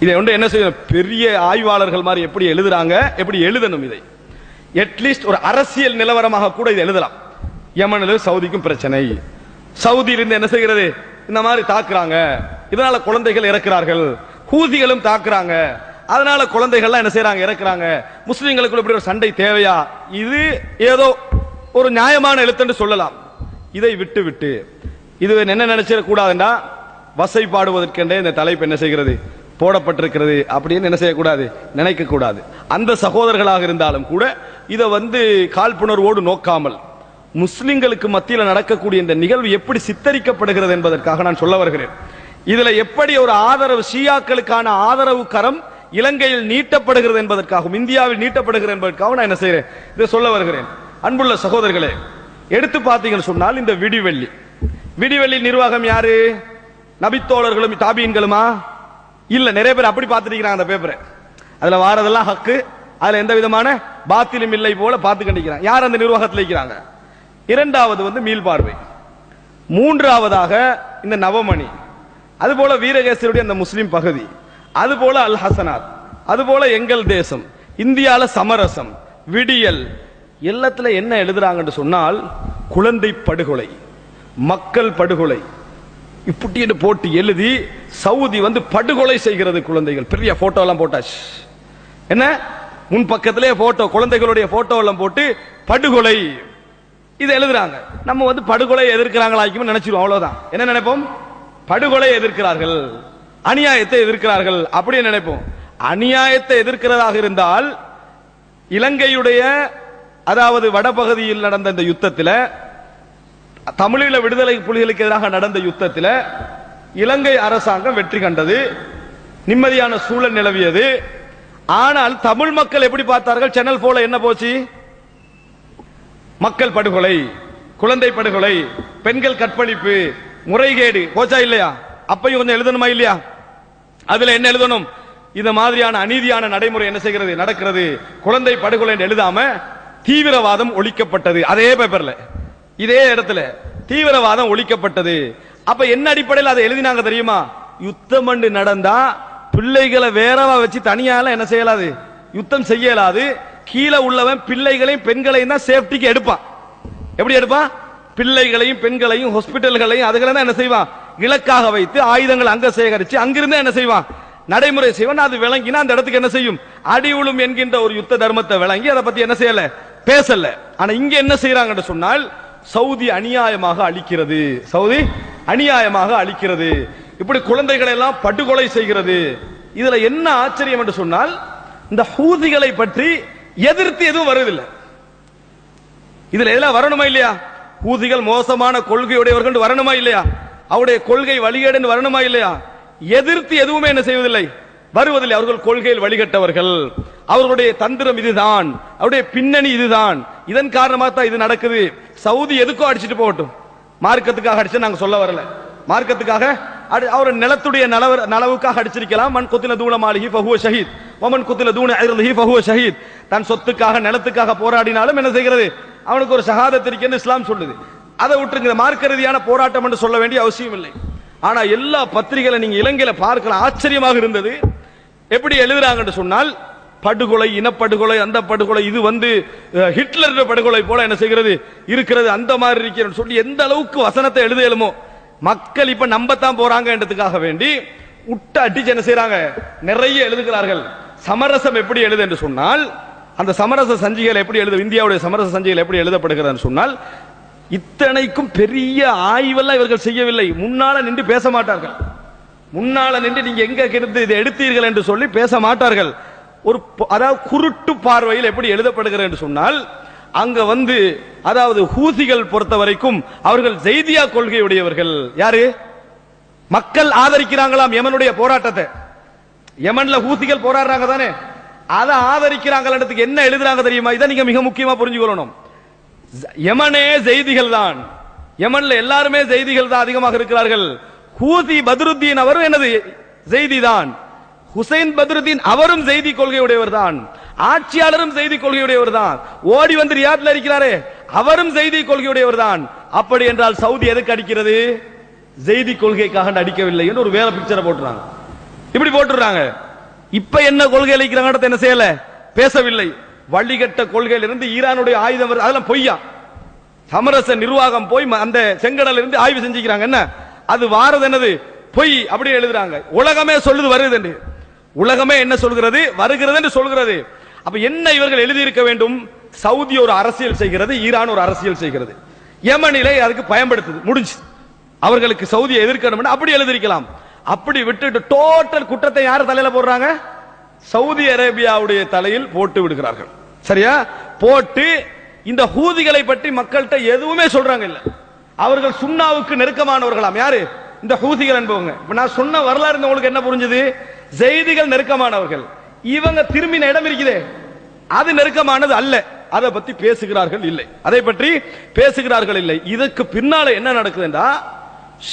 இதை வந்து என்ன செய்யணும் பெரிய ஆய்வாளர்கள் மாதிரி எப்படி எழுதுறாங்க எப்படி எழுதணும் இதை? அட்லீஸ்ட் ஒரு அரசியல் நிலவரமாக கூட இதை எழுதலாம். யமனில் சவுதிக்கும் பிரச்சனை. சவுதியிலிருந்து என்ன செய்கிறது? இந்த மாதிரி தாக்குறாங்க. இதனால குழந்தைகள் இறக்கிறார்கள். ஹூதிகளும் தாக்குறாங்க. அதனால குழந்தைகள்லாம் என்ன செய்யறாங்க இறக்குறாங்க. முஸ்லீம்களுக்குள்ள இப்படி ஒரு சண்டை தேவையா? இது ஏதோ ஒரு நியாயமான எழுத்துன்னு சொல்லலாம். இதை விட்டு விட்டு இது என்ன நினைச்சிட கூடாதுன்னா வசை பாடுவதற்கென்றே இந்த தலைப்பு என்ன செய்கிறது? போடப்பட்டிருக்கிறது. அப்படின்னு என்ன செய்யக்கூடாது? நினைக்கக்கூடாது. அந்த சகோதரர்களாக இருந்தாலும் கூட இதை வந்து காழ்ப்புணர்வோடு நோக்காமல் முஸ்லிம்களுக்கு மத்தியில் நடக்கக்கூடிய இந்த நிகழ்வு எப்படி சித்தரிக்கப்படுகிறது என்பதற்காக நான் சொல்ல வருகிறேன். இதில் எப்படி ஒரு ஆதரவு ஷியாக்களுக்கான ஆதரவு கரம் இலங்கையில் நீட்டப்படுகிறது என்பதற்காகவும் இந்தியாவில் நீட்டப்படுகிறது என்பதற்காக நான் என்ன செய்கிறேன்? இதை சொல்ல வருகிறேன். அன்புள்ள சகோதரர்களே எடுத்து பார்த்தீங்கன்னு சொன்னால் இந்த விடிவெள்ளி. விடிவெள்ளி நிர்வாகம் யாரு? நபித்தோழர்களும் தாபீன்களுமா இல்ல நிறைய பேர் அப்படி பார்த்துருக்கிறாங்க அந்த பேப்பரை அதுல வாரதெல்லாம் ஹக்கு. அதுல எந்த விதமான பாத்திலும் இல்லை போல பார்த்து கண்டிக்கிறாங்க யார் அந்த நிர்வாகத்தில் இருக்கிறாங்க? இரண்டாவது வந்து மீள்பார்வை மூன்றாவதாக இந்த நவமணி. அதுபோல வீரகேசருடைய அந்த முஸ்லிம் பகுதி. அதுபோல அல் ஹசனாத் அதுபோல எங்கள் தேசம். இந்தியால சமரசம் விடியல். எல்லாத்துல என்ன எழுதுறாங்கன்னு சொன்னால் குழந்தை படுகொலை மக்கள் படுகொலை. இப்படி என்று போட்டு எழுதி சவுதி வந்து படுகொலை செய்கிறது குழந்தைகள். பெரிய போட்டோ எல்லாம் போட்டாச்சு. என்ன? முன் பக்கத்திலே போட்டோ குழந்தைகளுடைய போட்டோ எல்லாம் போட்டு படுகொலை. இதை எழுதுறாங்க. நம்ம வந்து படுகொலை எதிர்க்கிறாங்களாக்கும் நினைச்சிருவோம் அவ்வளவுதான். என்ன நினைப்போம்? படுகொலை எதிர்க்கிறார்கள். அநியாயத்தை எதிர்க்கிறார்கள். அப்படின்னு நினைப்போம். அநியாயத்தை எதிர்க்கிறதாக இருந்தால் இலங்கையுடைய அதாவது வடபகுதியில் நடந்த இந்த யுத்தத்தில் தமிழீழ விடுதலை புலிகளுக்கு எதிராக நடந்த யுத்தத்தில் இலங்கை அரசாங்கம் வெற்றி கண்டது நிம்மதியான சூழல் நிலவியது. ஆனால் தமிழ் மக்கள் எப்படி பார்த்தார்கள்? சேனல் போல என்ன போச்சு? மக்கள் படுகொலை குழந்தை படுகொலை பெண்கள் கற்பழிப்பு முறைகேடு. போச்சா இல்லையா? அப்பையும் கொஞ்சம் எழுதணுமா இல்லையா? அதுல என்ன எழுதணும்? இந்த மாதிரியான அநீதியான நடைமுறை என்ன செய்கிறது? நடக்கிறது. குழந்தை படுகொலை எழுதாம தீவிரவாதம் ஒழிக்கப்பட்டது. அதே பேப்பர்ல இதே இடத்துல தீவிரவாதம் ஒழிக்கப்பட்டது. அப்ப என்ன அடிப்படையில் அதை எழுதினாங்க தெரியுமா? யுத்தம் என்று நடந்தா பிள்ளைகளை வேறவா வச்சு தனியால என்ன செய்யலாது? யுத்தம் செய்யலாது. கீழே உள்ளவன் பிள்ளைகளையும் பெண்களையும் தான் சேஃப்டிக்கு எடுப்பான். எப்படி எடுப்பான்? பிள்ளைகளையும் பெண்களையும் ஹாஸ்பிட்டல்களையும் அதுகளை தான் என்ன செய்வான்? இலக்காக வைத்து ஆயுதங்கள் அங்க சேகரிச்சு அங்கிருந்து என்ன செய்வான்? நடைமுறை செய்வான். அது விளங்கினா அந்த இடத்துக்கு என்ன செய்யும்? அடி உளும் என்கின்ற ஒரு யுத்த தர்மத்தை விளங்கி அதை பத்தி என்ன செய்யல? பேசல. ஆனா இங்க என்ன செய்யறாங்கன்னு சொன்னால் சவுதி அநியாயமாக அழிக்கிறது. சவுதி அநியாயமாக அழிக்கிறது. இப்படி குழந்தைகளை எல்லாம் படுகொலை செய்கிறது. இதுல என்ன ஆச்சரியம் என்று சொன்னால் இந்த ஹூதிகளை பற்றி எதிர்த்து எதுவும் வருவதில்லை. இதுல எல்லாம் வரணுமா இல்லையா? ஹூதிகள் மோசமான கொள்கையுடையவர்கள் வரணுமா இல்லையா? அவருடைய கொள்கை வழிகேடு வரணுமா இல்லையா? எதிர்த்து எதுவுமே என்ன செய்வதில்லை. வருவதில்லை. அவர்கள் கொள்கையில் வழிகட்டவர்கள். அவர்களுடைய தந்திரம் இதுதான். அவருடைய பின்னணி இதுதான். இதன் காரணமாக தான் இது நடக்குது. சவுதி எதுக்கோ அடிச்சிட்டு போகட்டும். மார்க்கத்துக்காக அடிச்சு நாங்கள் சொல்ல வரல. மார்க்கத்துக்காக அடி- அவர் நிலத்துடைய நலவ நலவுக்காக அடிச்சிருக்கலாம். மண் குத்தில தூண மாளிகி பகுவ ஷஹீத். ஒமன் குத்தில தூண ஐரலிஹி பகுவ ஷஹீத். தன் சொத்துக்காக நிலத்துக்காக போராடினாலும் என்ன செய்கிறது? அவனுக்கு ஒரு சகாதத் இருக்குன்னு இஸ்லாம் சொல்லுது. அதை விட்டுருங்க. மார்க்க ரீதியான போராட்டம் என்று சொல்ல வேண்டிய அவசியம் இல்லை. ஆனா எல்லா பத்திரிகைகளை நீங்க இலங்கையில பார்க்கலாம் ஆச்சரியமாக இருந்தது. எப்படி எழுதுறாங்கன்னு சொன்னால் படுகொலை இனப்படுகொலை அந்த படுகொலை இது வந்து ஹிட்லர் படுகொலை போல என்ன செய்கிறது? இருக்கிறது. அந்த மாதிரி இருக்கிறது சொல்லி எந்த அளவுக்கு வசனத்தை எழுதலுமோ மக்கள் இப்ப நம்பத்தான் போறாங்கன்றதுக்காக வேண்டி உட்ட அடிச்சு என்ன செய்யறாங்க நிறைய எழுதுகிறார்கள். சமரசம் எப்படி எழுது என்று சொன்னால் அந்த சமரச சஞ்சிகள் எப்படி எழுது இந்தியாவுடைய சமரச சஞ்சிகள் எப்படி எழுதப்படுகிறது சொன்னால் இத்தனைக்கும் பெரிய ஆய்வெல்லாம் இவர்கள் செய்யவில்லை. முன்னால நின்று பேச மாட்டார்கள். முன்னால நின்று நீங்க எங்க இருந்து இதை எடுத்தீர்கள் என்று சொல்லி பேச மாட்டார்கள். ஒரு ப- அதாவது குருட்டு பார்வையில் எப்படி எழுதப்படுகிறது என்று சொன்னால் அங்க வந்து அதாவது ஹூசிகள் பொறுத்த வரைக்கும் அவர்கள் செய்தியா கொள்கையுடையவர்கள். யாரு? மக்கள் ஆதரிக்கிறாங்களாம் யமனுடைய போராட்டத்தை. யமன்ல ஹூசிகள் போராடுறாங்க தானே. அதை ஆதரிக்கிறாங்க என்ன எழுதுறாங்க தெரியுமா? இதை நீங்க மிக முக்கியமா புரிஞ்சுக்கொள்ளணும் யமனே செய்திகள் தான். யமன்ல எல்லாருமே செய்திகள் தான் அதிகமாக இருக்கிறார்கள். ஹூசி பத்ருத்தீன் அவரும் எனது செய்தி தான். ஹுசைன் பத்ருதீன் அவரும் செய்தி கொள்கையுடையவர் தான் ஆட்சியாளரும் செய்தி கொள்கையுடையவர் தான் ஓடி வந்து ரியாத்ல இருக்கிறாரே அவரும் செய்தி கொள்கையுடையவர் தான் அப்படி என்றால் சவுதி எதுக்கு அடிக்கிறது? செய்தி கொள்கைக்காக அடிக்கவில்லை என்று ஒரு வேற பிக்சரை போட்டுறாங்க. இப்படி போட்டுறாங்க. இப்ப என்ன கொள்கை அளிக்கிறாங்க என்ன செய்யல? பேசவில்லை. வழிகட்ட கொள்கையிலிருந்து ஈரானுடைய ஆயுதம் வருது அதெல்லாம் பொய்யா. சமரச நிர்வாகம் போய் அந்த செங்கடல இருந்து ஆய்வு செஞ்சுக்கிறாங்க. என்ன? அது வாரது என்னது? பொய் அப்படியே எழுதுறாங்க. உலகமே சொல்லுது வருது என்று. உலகமே என்ன சொல்கிறது? வருகிறது என்று சொல்கிறது. அப்ப என்ன இவர்கள் எழுதியிருக்க வேண்டும்? சவுதி ஒரு அரசியல் செய்கிறது ஈரான் ஒரு அரசியல் செய்கிறது. யமனிலே அதுக்கு பயன்படுத்துது முடிஞ்சு அவர்களுக்கு சவுதியை எதிர்க்கணும் அப்படி எழுதிருக்கலாம் அப்படி விட்டுட்டு டோட்டல் குற்றத்தை யார் தலையில போடுறாங்க? சவுதி அரேபியாவுடைய தலையில் போட்டு விடுகிறார்கள். சரியா? போட்டு இந்த ஹூதிகளை பற்றி மக்கள்கிட்ட எதுவுமே சொல்றாங்க இல்ல. அவர்கள் சுண்ணாவுக்கு நெருக்கமானவர்களாம். யாரு? இந்த ஹூதிகள் என்பவங்க. இப்ப நான் சொன்ன வரலாறு உங்களுக்கு என்ன புரிஞ்சது? செய்திகள் நெருக்கமானவர்கள். இவங்க திரும்பின இடம் இருக்குதே. அது நெருக்கமானது அல்ல. அதை பத்தி பேசுகிறார்கள் இல்லை. அதை பற்றி பேசுகிறார்கள் இல்லை. இதுக்கு பின்னால என்ன நடக்குதுன்றா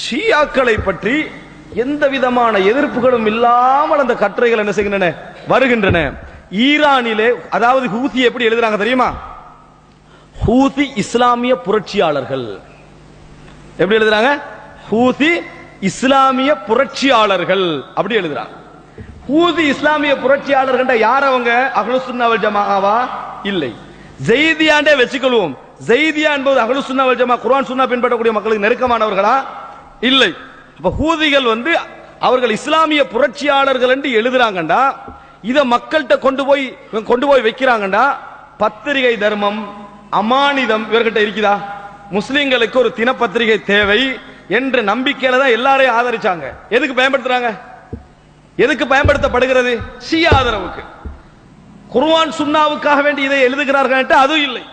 ஷியாக்களை பற்றி எந்த விதமான எதிர்ப்புகளும் இல்லாமல் அந்த கட்டுரைகள் என்ன செய்கின்றன? வருகின்றன. ஈரானிலே அதாவது ஹூசி எப்படி எழுதுறாங்க தெரியுமா? ஹூதி இஸ்லாமிய புரட்சியாளர்கள். எப்படி எழுதுறாங்க? ஹூதி இஸ்லாமிய புரட்சியாளர்கள். அப்படி எழுதுறாங்க. ஹூதி இஸ்லாமிய புரட்சியாளர்கள் யார் அவங்க? அஹ்லுசுன்னாவல் ஜமாவா இல்லை. ஜெய்தியாண்டே வச்சுக்கொள்வோம். ஜெய்தியா என்பது அஹ்லுசுன்னாவல் ஜமா குரான் சுன்னா பின்பற்றக்கூடிய மக்களுக்கு நெருக்கமானவர்களா? இல்லை. அப்ப ஹூதிகள் வந்து அவர்கள் இஸ்லாமிய புரட்சியாளர்கள் என்று எழுதுறாங்கண்டா. இதை மக்கள்கிட்ட கொண்டு போய் கொண்டு போய் வைக்கிறாங்கண்டா. பத்திரிகை தர்மம் அமானிதம் இவர்கிட்ட இருக்குதா? முஸ்லிம்களுக்கு ஒரு தினப்பத்திரிகை தேவை என்ற நம்பிக்கையில தான் எல்லாரையும் ஆதரிச்சாங்க. எதுக்கு பயன்படுத்துறாங்க? எதுக்கு பயன்படுத்தப்படுகிறது? சி ஆதரவுக்கு. குர்வான் சுண்ணாவுக்காக வேண்டி இதை எழுதுகிறார்கள் அதுவும் இல்லை.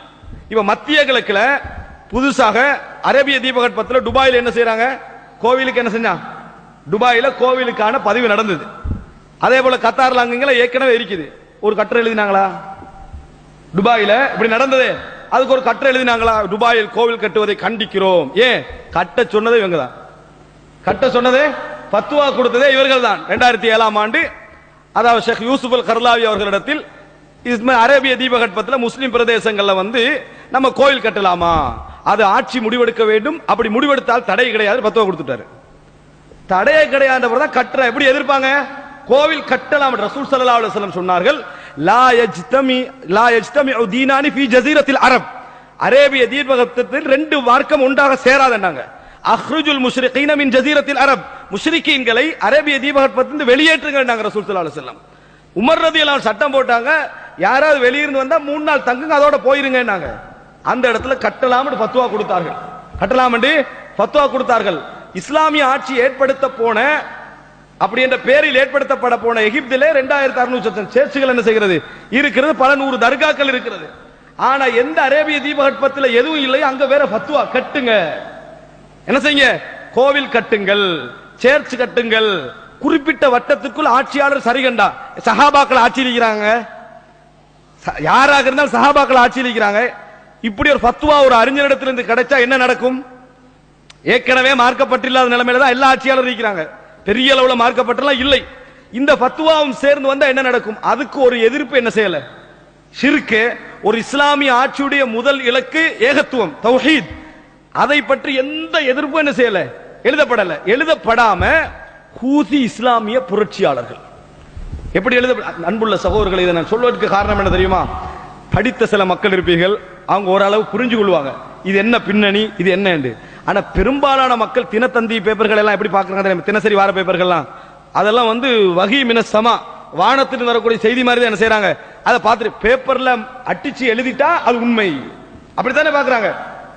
இப்ப மத்திய கிழக்குல புதுசாக அரேபிய தீபகற்பத்தில் துபாயில் என்ன செய்யறாங்க கோவிலுக்கு என்ன செஞ்சா துபாயில கோவிலுக்கான பதிவு நடந்தது. அதே போல கத்தார்ல அங்கங்கள ஏற்கனவே இருக்குது. ஒரு கட்டுரை எழுதினாங்களா? துபாயில இப்படி நடந்ததே. அதுக்கு ஒரு கட்டுரை எழுதினாங்களா? துபாயில் கோவில் கட்டுவதை கண்டிக்கிறோம். ஏன்? கட்ட சொன்னதே இவங்க தான் கட்ட சொன்னதே பத்துவா கொடுத்ததே இவர்கள் தான் ரெண்டாயிரத்தி ஏழாம் ஆண்டு அதாவது ஷேக் யூசுப் அல் கர்லாவி அவர்களிடத்தில் இஸ்ம அரேபிய தீபகற்பத்தில் முஸ்லீம் பிரதேசங்களில் வந்து நம்ம கோயில் கட்டலாமா? அது ஆட்சி முடிவெடுக்க வேண்டும். அப்படி முடிவெடுத்தால் தடை கிடையாது பத்துவா கொடுத்துட்டாரு. தடையே கிடையாதவர் தான் கட்டுற. எப்படி எதிர்ப்பாங்க? கோவில் கட்டலாம் ரசூல் சல்லா அலுவலம் சொன்னார்கள் லா எஜ்தமி லா எஜ்தமி தீனானி பி ஜஸீரத்தில் அரப். அரேபிய தீபகத்தத்தில் ரெண்டு மார்க்கம் ஒன்றாக சேராதன்னாங்க. அஹ்ருஜுல் முஷ்ரிகீன மின் ஜஸீரத்தில் அரப். முஷ்ரிக்கீன்களை அரேபிய தீபகற்பத்திலிருந்து வெளியேற்றுங்கன்னாங்க ரசூல் சல்லா செல்லம் வஸல்லம். உமர் ரதியல்லாஹு சட்டம் போட்டாங்க. யாராவது வெளியிருந்து வந்தா மூணு நாள் தங்குங்க அதோட போயிருங்கன்னாங்க அந்த இடத்துல கட்டலாம்னு பத்துவா கொடுத்தார்கள். கட்டலாம் பத்துவா கொடுத்தார்கள். இஸ்லாமிய ஆட்சி ஏற்படுத்த போன அப்படி என்ற பேரில் ஏற்படுத்தப்பட போன எகிப்திலே ரெண்டாயிரத்தி அறுநூற்றி சேர்ச்சுகள் என்ன செய்கிறது? இருக்கிறது பல நூறு தர்காக்கள் இருக்கிறது. ஆனா எந்த அரேபிய தீபகற்பத்தில் எதுவும் இல்லை அங்க வேற பத்துவா கட்டுங்க. என்ன செய்யுங்க? கோவில் கட்டுங்கள். சேர்ச்சு கட்டுங்கள். குறிப்பிட்ட வட்டத்துக்குள் ஆட்சியாளர் சரிகண்டா. சஹாபாக்கள் ஆட்சி இருக்கிறாங்க. ச- யாராக இருந்தாலும் சஹாபாக்கள் ஆட்சி இருக்கிறாங்க. இப்படி ஒரு பத்துவா ஒரு அறிஞரிடத்திலிருந்து கிடைச்சா என்ன நடக்கும்? ஏற்கனவே மார்க்கப்பட்டில்லாத நிலைமையில தான் எல்லா ஆட்சியாளரும் இருக்கிறாங்க. பெரிய அளவுல மார்க்கப்பட்டெல்லாம் இல்லை. இந்த பத்துவாவும் சேர்ந்து வந்தா என்ன நடக்கும்? அதுக்கு ஒரு எதிர்ப்பு என்ன செய்யல? ஷிர்கு ஒரு இஸ்லாமிய ஆட்சியுடைய முதல் இலக்கு ஏகத்துவம் தௌஹீத். அதை பற்றி எந்த எதிர்ப்பும் என்ன செய்யலை? எழுதப்படல. எழுதப்படாம ஹூதி இஸ்லாமிய புரட்சியாளர்கள். எப்படி எழுத அன்புள்ள சகோதரர்களை இதை நான் சொல்வதற்கு காரணம் என்ன தெரியுமா? படித்த சில மக்கள் இருப்பீர்கள் அவங்க ஓரளவு புரிஞ்சு கொள்வாங்க. இது என்ன பின்னணி இது என்ன என்று. ஆனால் பெரும்பாலான மக்கள் தினத்தந்தி பேப்பர்கள் எல்லாம் எப்படி பார்க்குறாங்க தெரியுமா? தினசரி வார பேப்பர்கள்லாம் அதெல்லாம் வந்து வகி மினசமா வானத்தில் வரக்கூடிய செய்தி மாதிரி தான் என்ன செய்கிறாங்க அதை பார்த்துட்டு பேப்பரில் அட்டிச்சு எழுதிட்டா அது உண்மை. அப்படித்தானே பார்க்குறாங்க.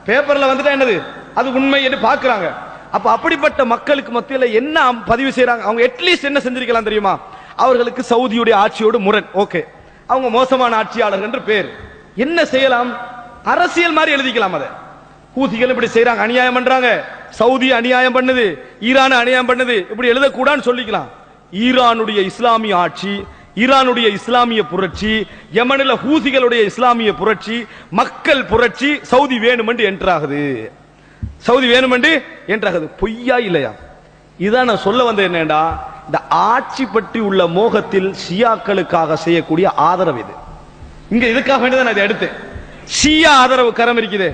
பேப்பரில் வந்துட்டா என்னது? அது உண்மை என்று பார்க்குறாங்க. அப்ப அப்படிப்பட்ட மக்களுக்கு மத்தியில் என்ன அம்- பதிவு செய்யறாங்க அவங்க அட்லீஸ்ட் என்ன செஞ்சிருக்கலாம் தெரியுமா? அவர்களுக்கு சவுதியுடைய ஆட்சியோடு முரண். ஓகே அவங்க மோசமான ஆட்சியாளர் என்று பேர். என்ன செய்யலாம்? அரசியல் மாதிரி எழுதிக்கலாம் அதை. ஹூதிகள் இப்படி செய்யறாங்க அநியாயம் பண்றாங்க. சவுதி அநியாயம் பண்ணுது ஈரான் அநியாயம் பண்ணுது. இப்படி எழுதக்கூடாதுன்னு சொல்லிக்கலாம். ஈரானுடைய இஸ்லாமிய ஆட்சி ஈரானுடைய இஸ்லாமிய புரட்சி யமனில ஹூதிகளுடைய இஸ்லாமிய புரட்சி மக்கள் புரட்சி சவுதி வேணுமென்று என்றாகுது சவுதி வேணுமெண்டு? என்றாகுது பொய்யா இல்லையா? இதான் நான் சொல்ல வந்தது என்னடா இந்த ஆட்சி பற்றி உள்ள மோகத்தில் ஷியாக்களுக்காக செய்யக்கூடிய ஆதரவு இது. இங்க இதுக்காக வேண்டியதான் நான் இதை எடுத்தேன். ஷியா ஆதரவு கரம் இருக்குது.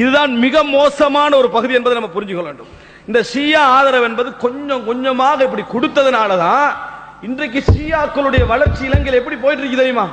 இதுதான் மிக மோசமான ஒரு பகுதி என்பதை நம்ம புரிஞ்சுக்கொள்ள வேண்டும். இந்த ஷியா ஆதரவு என்பது கொஞ்சம் கொஞ்சமாக இப்படி கொடுத்ததுனால தான் இன்றைக்கு ஷியாக்களுடைய வளர்ச்சி இலங்கையில் எப்படி போயிட்டு இருக்கு தெரியுமா?